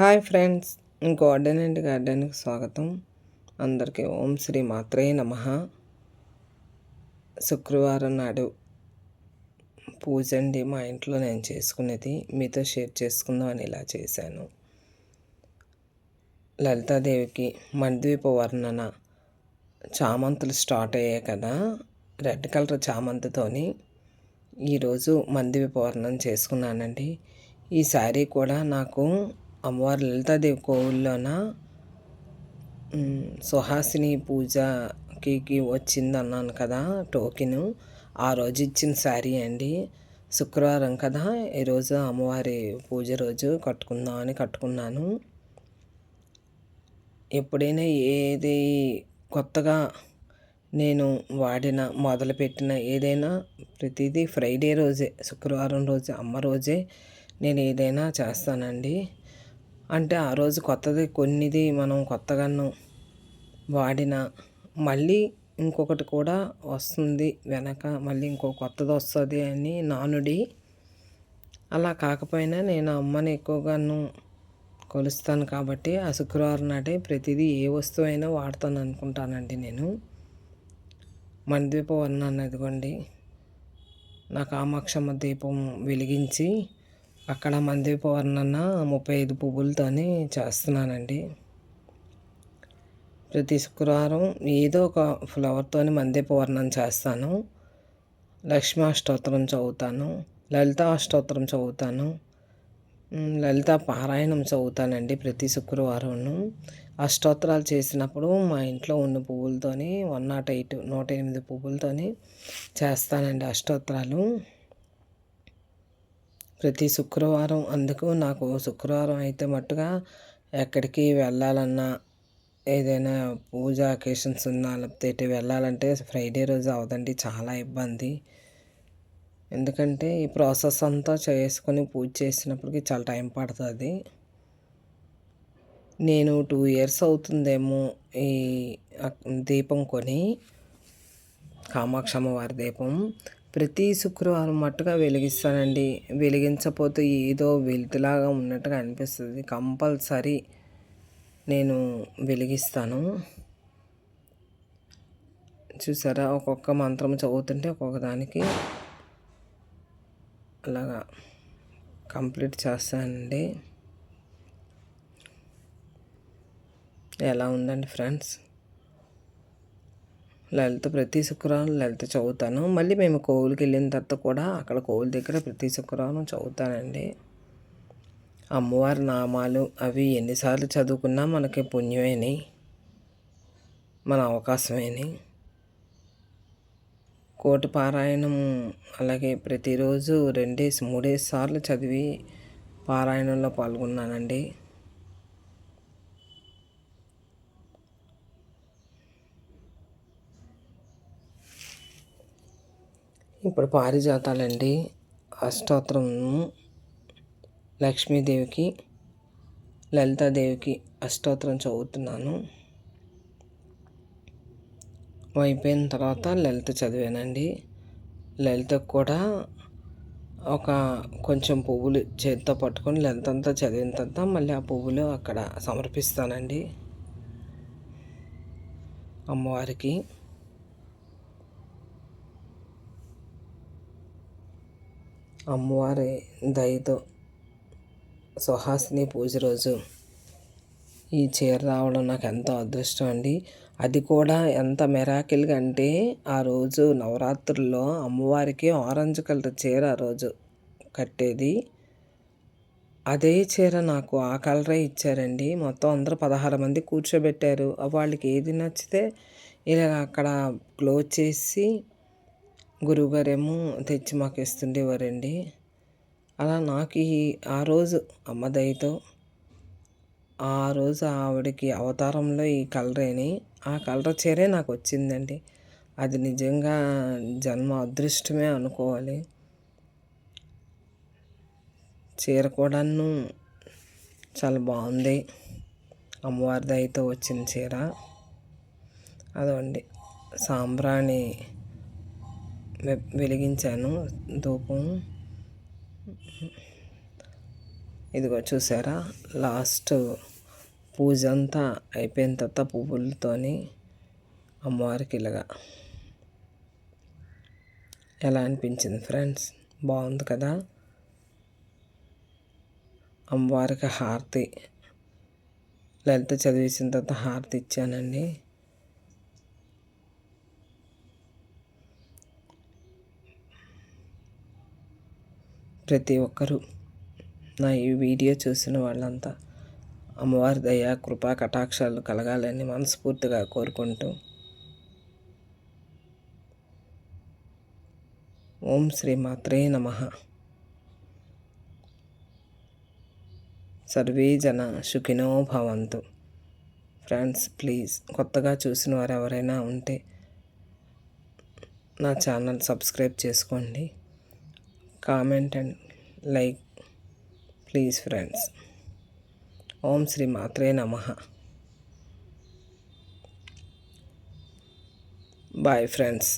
Hi friends garden and గార్డెన్కి స్వాగతం. అందరికీ ఓం శ్రీ మాత్రే నమ. శుక్రవారం నాడు పూజ అండి మా ఇంట్లో నేను చేసుకునేది మీతో షేర్ చేసుకుందామని ఇలా చేశాను. లలితాదేవికి మణిద్వీప వర్ణన చామంతులు స్టార్ట్ అయ్యాయి కదా రెడ్ కలర్ చామంతితోని ఈరోజు మందివీప వర్ణన చేసుకున్నానండి. ఈ శారీ కూడా నాకు అమ్మవారి లలితాదేవి కోవిల్లోన సుహాసిని పూజకి వచ్చింది అన్నాను కదా టోకెను. ఆ రోజు ఇచ్చిన శారీ అండి. శుక్రవారం కదా ఈరోజు అమ్మవారి పూజ రోజు కట్టుకుందామని కట్టుకున్నాను. ఎప్పుడైనా ఏది కొత్తగా నేను వాడిన మొదలుపెట్టిన ఏదైనా ప్రతిదీ ఫ్రైడే రోజే శుక్రవారం రోజే అమ్మ రోజే నేను ఏదైనా చేస్తానండి. అంటే ఆ రోజు కొత్తది కొన్నిది మనం కొత్తగాను వాడిన మళ్ళీ ఇంకొకటి కూడా వస్తుంది వెనక మళ్ళీ ఇంకో కొత్తది వస్తుంది అని నానుడి. అలా కాకపోయినా నేను అమ్మని ఎక్కువగాను కొలుస్తాను కాబట్టి ఆ శుక్రవారం నాటే ప్రతిదీ ఏ వస్తువు అయినా వాడతాను అనుకుంటానండి నేను. మణిదీపం వర్ణాన్ని అదిగోండి నా కామాక్షమ్మ దీపం వెలిగించి అక్కడ మంది పౌర్ణన్న ముప్పై ఐదు పువ్వులతోని చేస్తున్నానండి. ప్రతి శుక్రవారం ఏదో ఒక ఫ్లవర్తోని మందిప పౌర్ణం చేస్తాను. లక్ష్మీ అష్టోత్తరం చదువుతాను లలిత అష్టోత్తరం చదువుతాను లలిత పారాయణం చదువుతానండి ప్రతి శుక్రవారం అష్టోత్తరాలు చేసినప్పుడు మా ఇంట్లో ఉన్న పువ్వులతోని వన్ నాట్ ఎయిట్ నూట ఎనిమిది పువ్వులతోని చేస్తానండి అష్టోత్తరాలు ప్రతి శుక్రవారం అందుకు నాకు శుక్రవారం అయితే మట్టుగా ఎక్కడికి వెళ్ళాలన్నా ఏదైనా పూజ అకేషన్స్ ఉన్నా లేకపోతే ఇటు వెళ్ళాలంటే ఫ్రైడే రోజు అవదండి చాలా ఇబ్బంది. ఎందుకంటే ఈ ప్రాసెస్ అంతా చేసుకొని పూజ చేసినప్పటికి చాలా టైం పడుతుంది. నేను టూ ఇయర్స్ అవుతుందేమో ఈ దీపం కొని కామాక్షమ్మ వారి దీపం. ప్రతి శుక్రవారం మట్టుగా వెలిగిస్తానండి. వెలిగించకపోతే ఏదో వెలుతులాగా ఉన్నట్టుగా అనిపిస్తుంది. కంపల్సరీ నేను వెలిగిస్తాను. చూసారా? ఒక్కొక్క మంత్రం చదువుతుంటే ఒక్కొక్క దానికి అలాగా కంప్లీట్ చేస్తానండి. ఎలా ఉందండి ఫ్రెండ్స్? లలిత ప్రతి శుక్రవారం లలిత చదువుతాను. మళ్ళీ మేము కోవులకి వెళ్ళిన తర్వాత కూడా అక్కడ కోవుల దగ్గర ప్రతి శుక్రవారం చదువుతానండి. అమ్మవారి నామాలు అవి ఎన్నిసార్లు చదువుకున్నా మనకి పుణ్యమేని. మన అవకాశమేని. కోటి పారాయణం అలాగే ప్రతిరోజు రెండేసి మూడేసి సార్లు చదివి పారాయణంలో పాల్గొన్నానండి. ఇప్పుడు పారిజాతాలండి. అష్టోత్తరం లక్ష్మీదేవికి లలితాదేవికి అష్టోత్తరం చదువుతున్నాను. అయిపోయిన తర్వాత లలిత చదివానండి. లలితకు కూడా ఒక కొంచెం పువ్వులు చేతితో పట్టుకొని లలిత అంతా చదివిన తర్వాత మళ్ళీ ఆ పువ్వులు అక్కడ సమర్పిస్తానండి. అమ్మవారికి. అమ్మవారి దయతో సుహాసిని పూజ రోజు ఈ చీర రావడం నాకు ఎంతో అదృష్టం అండి. అది కూడా ఎంత మెరాకిల్గా అంటే ఆ రోజు నవరాత్రుల్లో అమ్మవారికి ఆరెంజ్ కలర్ చీర ఆ రోజు కట్టేది. అదే చీర నాకు ఆ కలరే ఇచ్చారండి. మొత్తం అందరూ పదహారు మంది కూర్చోబెట్టారు. వాళ్ళకి ఏది నచ్చితే ఇలా అక్కడ క్లోజ్ చేసి గురువుగారేమో తెచ్చి మాకు ఇస్తుండేవారండి అలా నాకు ఈ ఆ రోజు అమ్మ దయతో ఆ రోజు ఆవిడకి అవతారంలో ఈ కలరేని ఆ కలర్ చీరే నాకు వచ్చిందండి అది నిజంగా జన్మ అదృష్టమే అనుకోవాలి. చీర కూడాను చాలా బాగుంది అమ్మవారి దయతో వచ్చిన చీర. అదండి సాంబ్రాణి వెలిగించాను ధూపం. ఇదిగో చూసారా? లాస్ట్ పూజ అంతా అయిపోయిన తర్వాత పువ్వులతోని అమ్మవారికి ఇలాగా ఎలా అనిపించింది ఫ్రెండ్స్? బాగుంది కదా? అమ్మవారికి హారతి లలిత చదివేసిన తర్వాత హారతి ఇచ్చానండి. ప్రతి ఒక్కరూ నా ఈ వీడియో చూసిన వాళ్ళంతా అమ్మవారి దయ కృపా కటాక్షాలు కలగాలని మనస్ఫూర్తిగా కోరుకుంటూ ఓం శ్రీ మాత్రే నమ. సర్వే జన సుఖినో భవంతు. ఫ్రెండ్స్ ప్లీజ్ కొత్తగా చూసిన వారు ఎవరైనా ఉంటే నా ఛానల్ సబ్స్క్రైబ్ చేసుకోండి. Comment and like please friends. ఓం శ్రీ మాత్రే నమ. Bye friends.